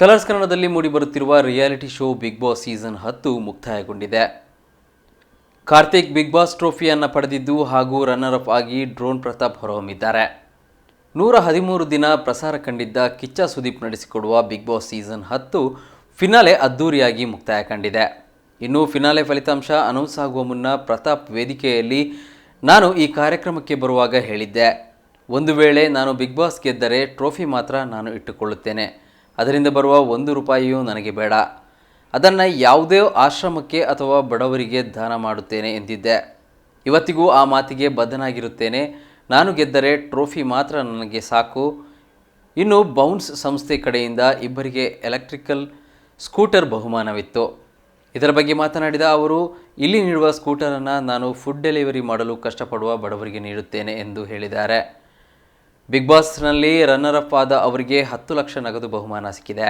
Colours ಕನ್ನಡದಲ್ಲಿ ಮೂಡಿಬರುತ್ತಿರುವ reality show Big Boss season ಹತ್ತು ಮುಕ್ತಾಯಗೊಂಡಿದೆ. ಕಾರ್ತಿಕ್ ಬಿಗ್ ಬಾಸ್ ಟ್ರೋಫಿಯನ್ನು ಪಡೆದಿದ್ದು ಹಾಗೂ ರನ್ನರ್ ಅಪ್ ಆಗಿ ಡ್ರೋನ್ ಪ್ರತಾಪ್ ಹೊರಹೊಮ್ಮಿದ್ದಾರೆ. ನೂರ ಹದಿಮೂರು ದಿನ ಪ್ರಸಾರ ಕಂಡಿದ್ದ ಕಿಚ್ಚ ಸುದೀಪ್ ನಡೆಸಿಕೊಡುವ ಬಿಗ್ ಬಾಸ್ ಸೀಸನ್ ಹತ್ತು ಫಿನಾಲೆ ಅದ್ದೂರಿಯಾಗಿ ಮುಕ್ತಾಯ ಕಂಡಿದೆ ಇನ್ನು ಫಿನಾಲೆ ಫಲಿತಾಂಶ ಅನೌನ್ಸ್ ಆಗುವ ಮುನ್ನ ಪ್ರತಾಪ್ ವೇದಿಕೆಯಲ್ಲಿ ನಾನು ಈ ಕಾರ್ಯಕ್ರಮಕ್ಕೆ ಬರುವಾಗ ಹೇಳಿದ್ದೆ. ಒಂದು ವೇಳೆ ನಾನು ಬಿಗ್ ಬಾಸ್ ಗೆದ್ದರೆ ಟ್ರೋಫಿ ಮಾತ್ರ ನಾನು ಇಟ್ಟುಕೊಳ್ಳುತ್ತೇನೆ. ಅದರಿಂದ ಬರುವ ಒಂದು ರೂಪಾಯಿಯೂ ನನಗೆ ಬೇಡ. ಅದನ್ನು ಯಾವುದೇ ಆಶ್ರಮಕ್ಕೆ ಅಥವಾ ಬಡವರಿಗೆ ದಾನ ಮಾಡುತ್ತೇನೆ ಎಂದಿದ್ದೆ. ಇವತ್ತಿಗೂ ಆ ಮಾತಿಗೆ ಬದ್ಧನಾಗಿರುತ್ತೇನೆ. ನಾನು ಗೆದ್ದರೆ ಟ್ರೋಫಿ ಮಾತ್ರ ನನಗೆ ಸಾಕು. ಇನ್ನು ಬೌನ್ಸ್ ಸಂಸ್ಥೆ ಕಡೆಯಿಂದ ಇಬ್ಬರಿಗೆ ಎಲೆಕ್ಟ್ರಿಕಲ್ ಸ್ಕೂಟರ್ ಬಹುಮಾನವಿತ್ತು. ಇದರ ಬಗ್ಗೆ ಮಾತನಾಡಿದ ಅವರು, ಇಲ್ಲಿ ನೀಡುವ ಸ್ಕೂಟರನ್ನು ನಾನು ಫುಡ್ ಡೆಲಿವರಿ ಮಾಡಲು ಕಷ್ಟಪಡುವ ಬಡವರಿಗೆ ನೀಡುತ್ತೇನೆ ಎಂದು ಹೇಳಿದ್ದಾರೆ. ಬಿಗ್ ಬಾಸ್ನಲ್ಲಿ ರನ್ನರ್ ಅಪ್ ಆದ ಅವರಿಗೆ ಹತ್ತು ಲಕ್ಷ ನಗದು ಬಹುಮಾನ ಸಿಕ್ಕಿದೆ.